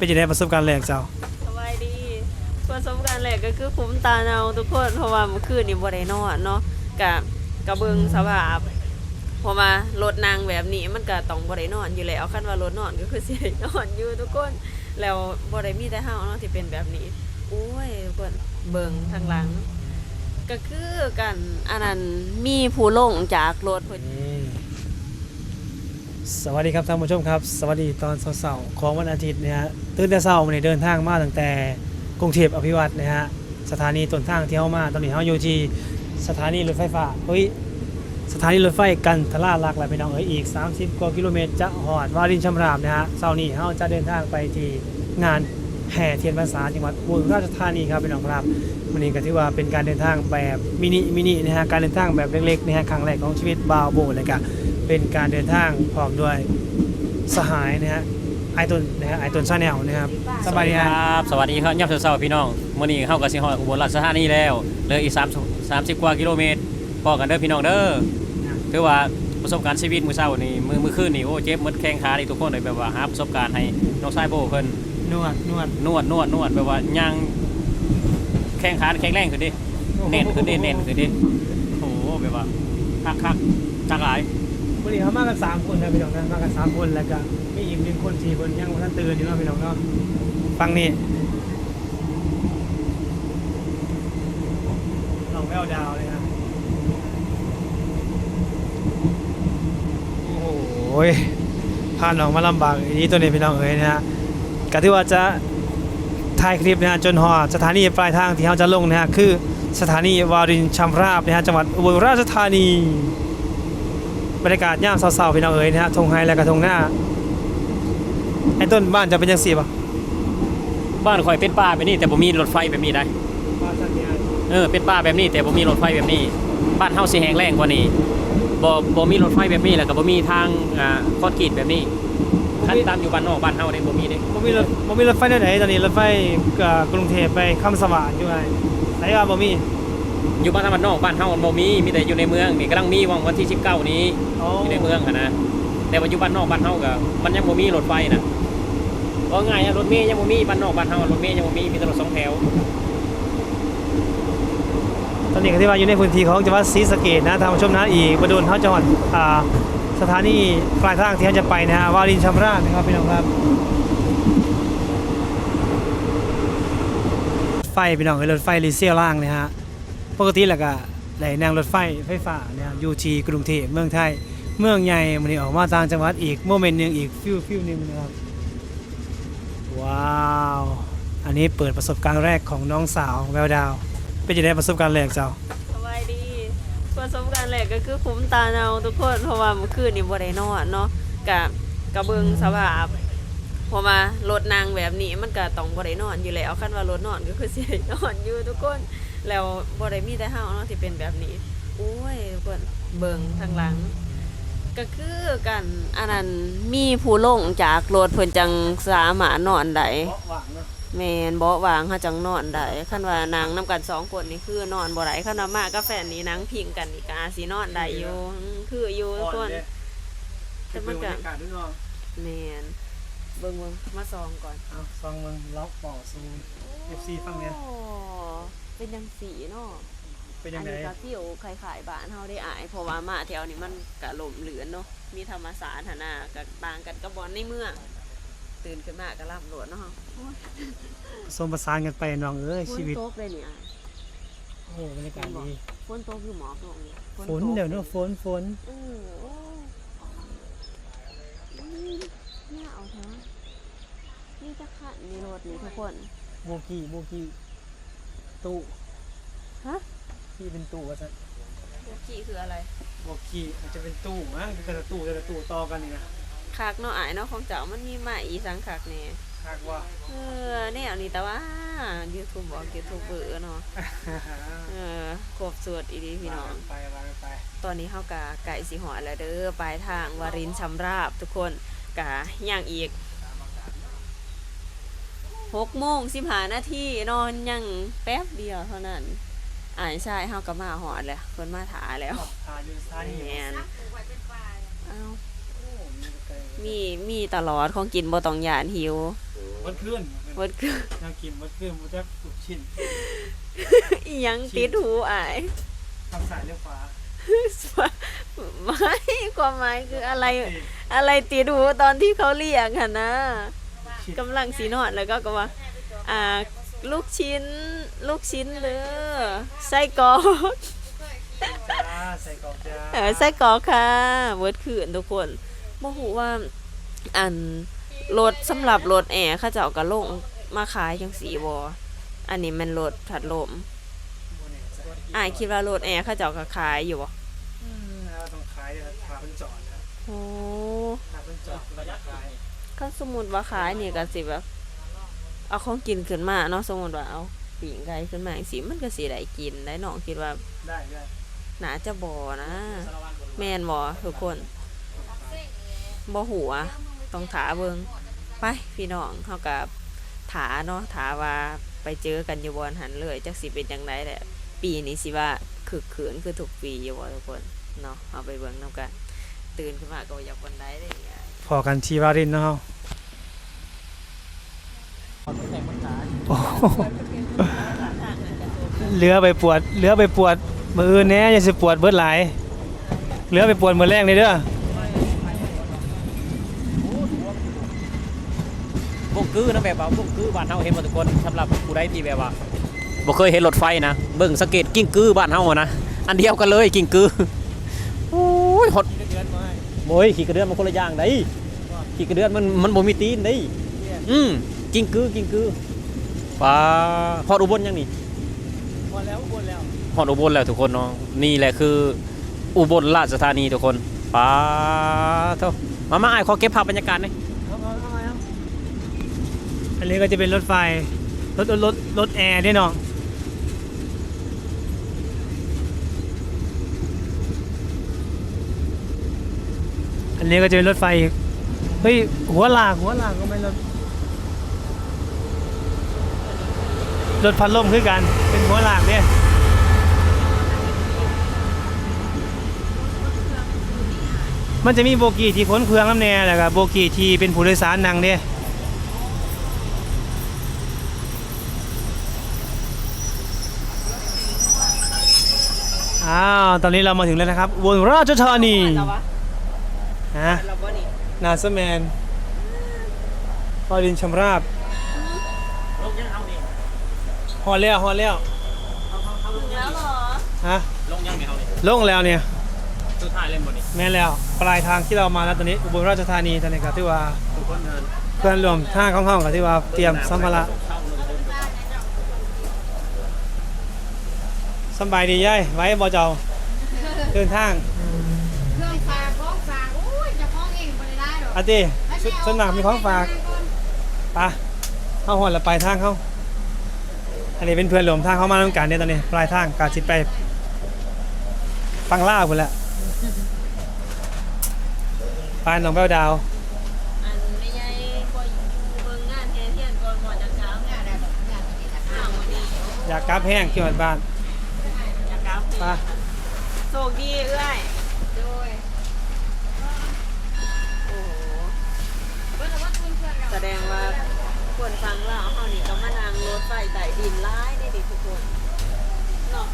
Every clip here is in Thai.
เป็นยังไงประสบการณ์แรกเจ้าสบายดีประสบการณ์แรกก็คือคุ้มตาเนาทุกคนเพราะว่าเมื่อคืนนี่บ่ได้นอนเนาะกะกะเบิงสภาพเพราะว่ารถนางแบบนี้มันก็ต้องบ่ได้นอนอยู่แล้วคันว่ารถนอนก็คือสิได้นอนอยู่ทุกคน แล้วบ่ได้มีแต่เฮาเนาะที่เป็นแบบนี้โอ้ยทุกคนเบิงทางหลัง ก็คือกันอันนั้นมีผู้ลงจากรถเพิ่น สวัสดีครับท่านผู้ชมครับ สวัสดีตอนเสาร์ของวันอาทิตย์นะฮะตื่นแต่เช้ามาเนี่ยเดินทางมาตั้งแต่กรุงเทพอภิวัตรนะฮะสถานีต้นทางที่เฮามาตอนนี้เฮาอยู่ที่สถานีรถไฟฟ้าเฮ้ยสถานีรถไฟกันทลาลักแหละพี่น้องเอ้ยอีก 30 กว่ากิโลเมตรจะหอดวารินชำราบนะฮะเช้านี้เฮาจะเดินทางไปที่งานแห่เทียนพรรษาจังหวัดอุบลราชธานีครับพี่น้องครับวันนี้ก็ถือว่าเป็นการเดินทางแบบมินิมินินะฮะการเดินทางแบบเล็กๆนะฮะครั้งแรกของชีวิตบาวโบเลยก็ เป็นการเดินทางพร้อมด้วยสหายนะฮะไอตุนนะฮะไอตุนชาแนลนะครับสบายดีคฮะรับ สวัสดีครับย่ำเช้าๆพี่น้องมื้อนี้เข้ากับสิฮอดอุบลราชธานีแล้วเหลืออีก3 30 กว่ากิโลเมตรพอกันเด้อพี่น้องเด้อถือว่าประสบการณ์ชีวิตมื้อเช้านี่มื้อมื้อคืนนี่โอ้เจ็บหมดแข้งขานี่ทุกคนเลยแบบว่าหาประสบการณ์ให้น้องชายโบเพิ่นนวดนวดนวดนวดนวดแบบว่าย่างแข้งขาแข็งแรงขึ้นดิเน้นขึ้นดิเน้นขึ้นดิโอ้โหแบบว่าคักคักๆจักหลาย วันนี้เขามากันสามคนนะพี่น้องนะมากันสามคนแล้วก็มีอีกหนึ่งคนสี่คนยังวันนั้นตื่นอยู่เนาะพี่น้องเนาะฟังนี่น้องแววดาวเลยนะโอ้โหพาน้องมาลำบากอย่างนี้ตัวนี้พี่น้องเอ๋ยนะฮะก็ที่ว่าจะถ่ายคลิปนะฮะจนหอดสถานีปลายทางที่เราจะลงนะฮะคือสถานีวารินชำราบนะฮะจังหวัดอุบลราชธานี บรรยากาศย่ามเศร้าๆพี่น้องเอ๋ยนะฮะทงไฮและกระทงหน้าไอ้ต้นบ้านจะเป็นยังสีป่ะบ้านข่อยเป็นป่าแบบนี้ แต่บ่มีรถไฟแบบนี้ได้บ้านสันติอาเออเป็นป่าแบบนี้ แต่บ่มีรถไฟแบบนี้ บ้านเฮาสิแห้งแล้งกว่านี้บ่บ่มีรถไฟแบบนี้แล้วก็บ่มีทางอ่าคอนกรีตแบบนี้คันตามอยู่บ้านนอกบ้านเฮาเด้บ่มีเด้บ่มีรถบ่มีรถไฟได้ไหนตอนนี้รถไฟเอ่อกรุงเทพไปคำสว่างอยู่ไงไหนว่าบ่มี อยู่บ้านทางบ้านนอกบ้านเฮามันบ่มีมีแต่อยู่ในเมืองนี่กำลังมีวันวันที่19นี้อ๋ออยู่ในเมืองหั่นนะแต่ว่าอยู่บ้านนอกบ้านเฮาก็มันยังบ่มีรถไฟน่ะว่าง่ายอะรถเมล์ยังบ่มีบ้านนอกบ้านเฮารถเมล์ยังบ่มีมีแต่รถสองแถวตอนนี้ก็ที่ว่าอยู่ในพื้นที่ของจังหวัดศรีสะเกษนะทางผู้ชมนะอีกบ่โดนเฮาจังหวัดอ่าสถานีปลายทางที่เราจะไปนะฮะวารินชำราบนะครับพี่น้องครับ ไฟพี่น้องเอ้ยรถไฟรีเซียล่างนะฮะ ปกติแล้วก็ได้นั่งรถไฟไฟฟ้าเนี่ยครับอยู่ที่กรุงเทพเมืองไทย เมืองใหญ่มันนี้ออกมาต่างจังหวัดอีกโมเมนต์หนึงอีกฟิวฟิวหนึงนะครับ ว้าว อันนี้เปิดประสบการณ์แรกของน้องสาวแววดาว เป็นยังไงประสบการณ์แรกเจ้าสบายดีประสบการณ์แรกก็คือคุ้มตาเนาทุกคนเพราะว่าเมื่อคืนนี่บ่ได้นอนเนาะกะกะเบิงสภาพพราะว่ารถนางแบบนี้มันก็ต้องบ่ได้นอนอยู่แล้วคันว่ารถนอนก็คือสิได้นอนอยู่ทุกคน แล้วบ่ได้มีแต่เฮาเนาะที่เป็นแบบนี้โอ้ยทุกคนเบิงทางหลัง ก็คือกันอันนั้นมีผู้ลงจากรถเพิ่นจังสามารถนอนได้แมนเบาะวางเขาจังนอนได้คันว่านางนํกันสองคนนี่คือนอนบ่ได้คันว่ามากับแฟนนี่นางพิงกันนี่ก็อาจสินอนได้อยู่อืมคืออยู่ทุกคนแต่มันก็แมนเบิ่งเบิ่งมาซองก่อนเอาซองมึงล็อกป่อซู FC ฟังเนี่ยโอ้ เป็นจังสีเนาะเป็นยัอังนไงนี้ก็ฟิวคล้ายๆบ้านเฮาได้อายเพราะว่ามาแถวนี้มันก็ลมเหลือนเนาะมีธรรมศาสตร์หั่นน่ะก็ต่างกันกับบอนในเมืองตื่นขึ้นมาก็ร่ำรวดเนาะผสมประสานกันไปน้องเอ้ยฝนชีวิต ตกเลยเนี่ย โอ้บรรยากาศดี ฝนตกอยู่หมอกลงนี่ฝนตกเดี๋ยวเนอะฝนฝนเออโอ้อืมเนี่ยเอาเถอะนี่จะขันมีรถนี่ทุกคนโบกี้โบกี้ ตู้ฮะที่เป็นตู้ว่าจะโบกี้คืออะไรโบกี้อาจจะเป็นตู้นะคือกระตู้แต่ละตู้ต่อกันนี่นะคักเนาะอายเนาะของเจ้ามันมีมาอีสังคักแน่คาดว่า เออแนวนี้แต่ว่า YouTube บอก YouTube เบอร์เนาะเออครบสุดอีดีพี่น้อง ไปวางไปตอนนี้เฮากะไก่สิหอดแล้วเด้อปลายทางวารินชำราบทุกคนกะย่างอีก หกโมงสิบหานาทีนอนยังแป๊บเดียวเท่านั้นอ่านใช่เฮาก็มาหอดแล้วคนมาถาแล้วทาอยู่สถานีแมนเอ้าโอ้มีไกลมีมีตลอดของกินบ่ต้องยานหิวโอ้วัดขึ้นเบิดคือน่ากินวัดขึ้นมันจะลูกชิ้นอีหยังติดหูอายทางสายเลี้ยวขวาไม่ความหมายคืออะไร อะไรติดหูตอนที่เขาเรียกค่ะนะ กำลังสีนอนแล้วก็ก็ว่าอ่าลูกชิ้นลูกชิ้นเลยไส้กรอกจ้าใส่กรอกจ้าเออไส้กรอกค่ะเวิร์ดคืนทุกคนบ่ฮู้ว่าอันรถสำหรับรถแอร์เขาเจ้าก็ลงมาขายจังสีบ่อันนี้มันรถผัดลมอ้ายคิดว่ารถแอร์เขาเจ้าก็ขายอยู่บ่อืมแล้วต้องขายเลยขาเป็นจอดนะโอ้ขาเป็นจอดแล้วก็ ขายก็สมมุติว่าขายนี่ก็สิแบบ เอาของกินขึ้นมาเนาะสมมุติว่าเอาปิ่งไก่ขึ้นมาจังซี่มันก็สิได้กินได้น้องคิดว่าได้ได้น่าจะบ่นะ แม่นบ่ทุกคนบ่หัวต้องถาเบิงไปพี่น้องเฮากับถาเนาะถาว่าไปเจอกันอยู่บอนหันเลยจักสิเป็นจังไดแหละปีนี้สิว่าคึกคืนคือทุกปีอยู่บ่ทุกคนเนาะเอาไปเบิ่งนํกัน ตื่นขึ้นมาก็บ่อยากวันใดได้เนี่ยพอกันชีวารินเนาะโอ้โหเหลือไปปวดเหลือไปปวดมืออื่นแหน่อย่าสิปวดเบิดหลายเหลือไปปวดมือแรกนี่เด้อวงกือนะแบบว่าวงกือบ้านเฮาเห็นบ่ทุกคนสำหรับผู้ใดที่แบบว่าบ่เคยเห็นรถไฟนะเบิ่งสังเกตกิ้งกือบ้านเฮาอะนะอันเดียวกันเลยกิ้งกือโอ้ย หดโอ้ยขี่กระเดือนมันคนละอย่างได้ขี่กระเดือนมันมันบ่มีตีนได้อืมกิ้งกือกิ้งกือปลาฮอดอุบลยังนี่พอแล้วปวดแล้วฮอดอุบลแล้วทุกคนเนาะนี่แหละคือ อุบลราชธานีทุกคนปลาเท่ามามาอ้ายขอเก็บภาพบรรยากาศหน่อยอันนี้ก็จะเป็นรถไฟรถรถรถรถแอร์ด้วยเนาะ นี้ก็จะเป็นรถไฟอีกเฮ้ยหัวหลากหัวหลากก็ไม่รถรถพัดลมคือกัน เป็นหัวหลากเนี่ยมันจะมีโบกี้ที่ขนเครื่องน้ำแน่แหล้วก็โบกี้ที่เป็นผู้โดยสารนั่งเนี่ยอ้าว ตอนนี้เรามาถึงแล้วนะครับอุบนราชธานีแล้ววะ ฮะแล้วบ่นี่นาสแมนพอดินชำราบลงยังเอานี่ฮอดแล้วฮอดแล้วแล้วเหรอฮะลงยังไม่เอานี่ลงแล้วเนี่ย สุดท้ายเล่นบ่นี่แม่นแล้ว ปลายทางที่เรามาแล้วตอนนี้ อุบลราชธานีตอนนี้ก็ที่ว่าทุกคนเดินเพื่อนรวมท่าข้างๆกับที่ว่าเตรียมสัมภาระสำบายดีย่ายไว้บ่เจ้าเดินทาง อาติสสนากมีของฝากไปะเข้าหอดแล้วปลายทางเขาอันนี้เป็นเพื่อนรวมทางเข้ามาต้องการเนี่ยตอนนี้ปลายทางกาสิไปฟังล่าวพุ่นและปลายหนองแป้วดาว อันไม่ใหญ่บ่อยู่เบิ่งงานแฮเทียนก่อนหมดจังเช้าเนี่ยได้แบบอยากกินข้าวมื้อนี้อยากกราบแห้งที่หอดบ้านอยากกลับไป โชคดีเอื้อย คนฟังลาวเฮานี่ก็มานั่งรถไฟใต้ดินหลายนี่ดิทุกคนเนาะ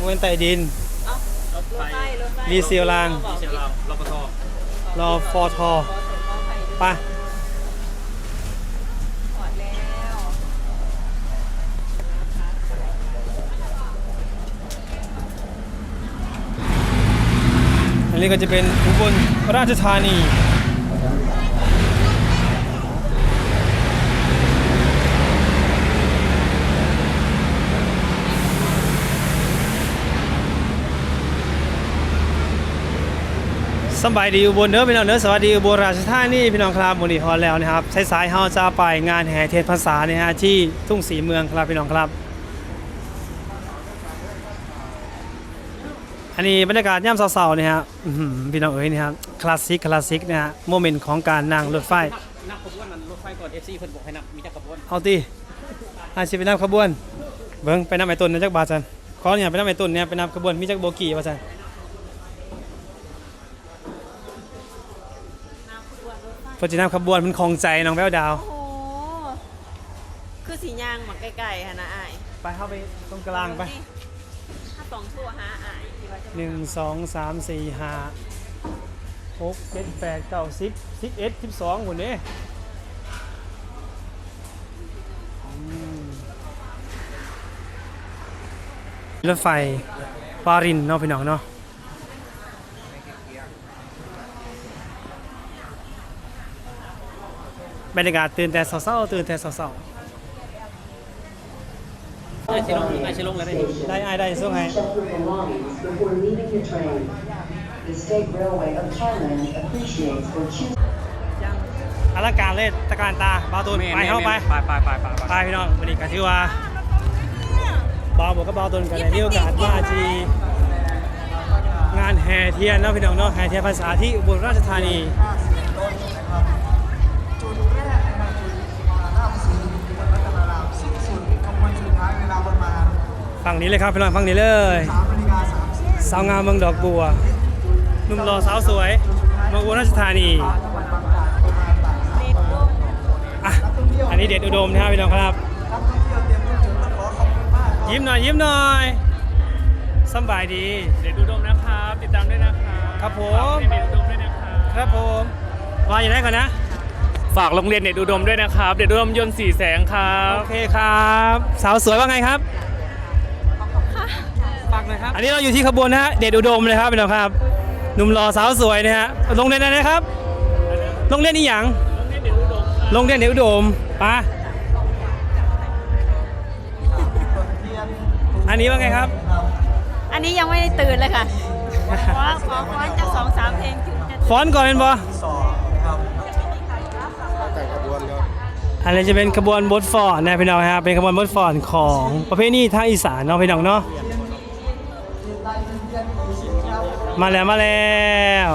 มวนใต้ดิน เอ้ารถไฟรถไฟรีเซียวรางดีเซลเรารปทรอฟอทอขอโทษขออภัยด้วยไปถอดแล้วอันนี้ก็จะเป็นอุบลราชธานี สำบายดีอุบลเด้อพี่น้องเด้อสวัสดีอุบลราชธานีพี่น้องครับวันนี้ฮอดแล้วนะครับสายๆเฮาจะไปงานแห่เทียนพรรษาเนี่ยฮะที่ทุ่งศรีเมืองครับพี่น้องครับ อันนี้บรรยากาศย่ำเสาๆเนี่ยฮะอื้อหือพี่น้องเอ๋ยเนี่ยครับคลาสสิกคลาสสิกนะฮะโมเมนต์ของการนั่งรถไฟนับขบวนนั้นรถไฟก่อน FC เพิ่นบอกให้นับมีจักขบวนเอาตีอาชีพไปนับขบวนเบิ้งไปนับไอ้ต้นนะจักบาทจันขอเนี่ยไปนับไอ้ต้นเนี่ยไปนับขบวนมีจักโบกี้ว่าจัน พื่อจะนับขบวนมันคลองใจน้องแววดาว โอ้โห คือสีย่างมาใกล้ๆฮะนะอายไปเข้าไปตรงกลางไปถ้าสองตัวหาอายที่ว่าจะหนึ่งสองสามสี่ห้าหกเจ็ดแปดเก้าสิบสิบเอ็ดสิบสองคนนี้อืมรถไฟปารินเนาะพี่น้องเนาะ รรยากาศตื่นแต่เช้าๆตื่นแต่เช้าไอ้สิลงไอ้สิลงแล้วได้นี่ๆได้ไอ้ายได้ส่งให้ Check your belongings before leaving the train. The State Railway of Thailand appreciates your choosing. อลังการเลยตะการตาบาวตูนแม่นไปเข้าไปแม่นไปไปไปไปไปพี่น้องวันนี้ก็ถือว่าบาวบอกก็บาวตูนกันในโอกาสมาจีงานแห่เทียนเนาะพี่น้องเนาะแห่เทียนภาษาที่อุบลราชธานี ฝั่งนี้เลยครับพี่น้องฝั่งนี้เลย3นาฬิกา30สาวงามเมืองดอกบัวหนุ่มหล่อสาวสวยเมืองอุบลราชธานีจังหวัดบางจากประมาณบ่ายสามเด็ดลงอะอันนี้เด็ดอุดมนะครับพี่น้องครับนักท่องเที่ยวเตรียมตัวจุดมาขอขอบคุณมากครับยิ้มหน่อยยิ้มหน่อยสำบายดี เด็ดอุดมนะครับ ติดตามด้วยนะครับครับผมฝากเด็ดอุดมด้วยนะครับครับผมมาอยู่ไหนก่อนนะฝากโรงเรียนเด็ดอุดมด้วยนะครับ เด็ดอุดมยนต์สี่แสงครับ โอเคครับ สาวสวยว่าไงครับ ฝากหน่อยครับ อันนี้เราอยู่ที่ขบวนนะฮะเดชอุดมเลยครับพี่น้องครับหนุ่มหล่อสาวสวยนะฮะโรงเรียนอะไรนะครับโรงเรียนนี่หยังโรงเรียนเดชอุดมไปะอันนี้ว่าไงครับ อันนี้ยังไม่ได้ตื่นเลยค่ะ ขอขอขอจะสองสามเพลงถึงจะฟ้อนก่อนเป็นบ่สองนะครับอันนี้จะเป็นขบวนบทฟอนนะพี่น้องครับเป็นขบวนบทฟอนของประเภทนี้ทางอีสานเนาะพี่น้องเนาะ มาแล้วมาแล้ว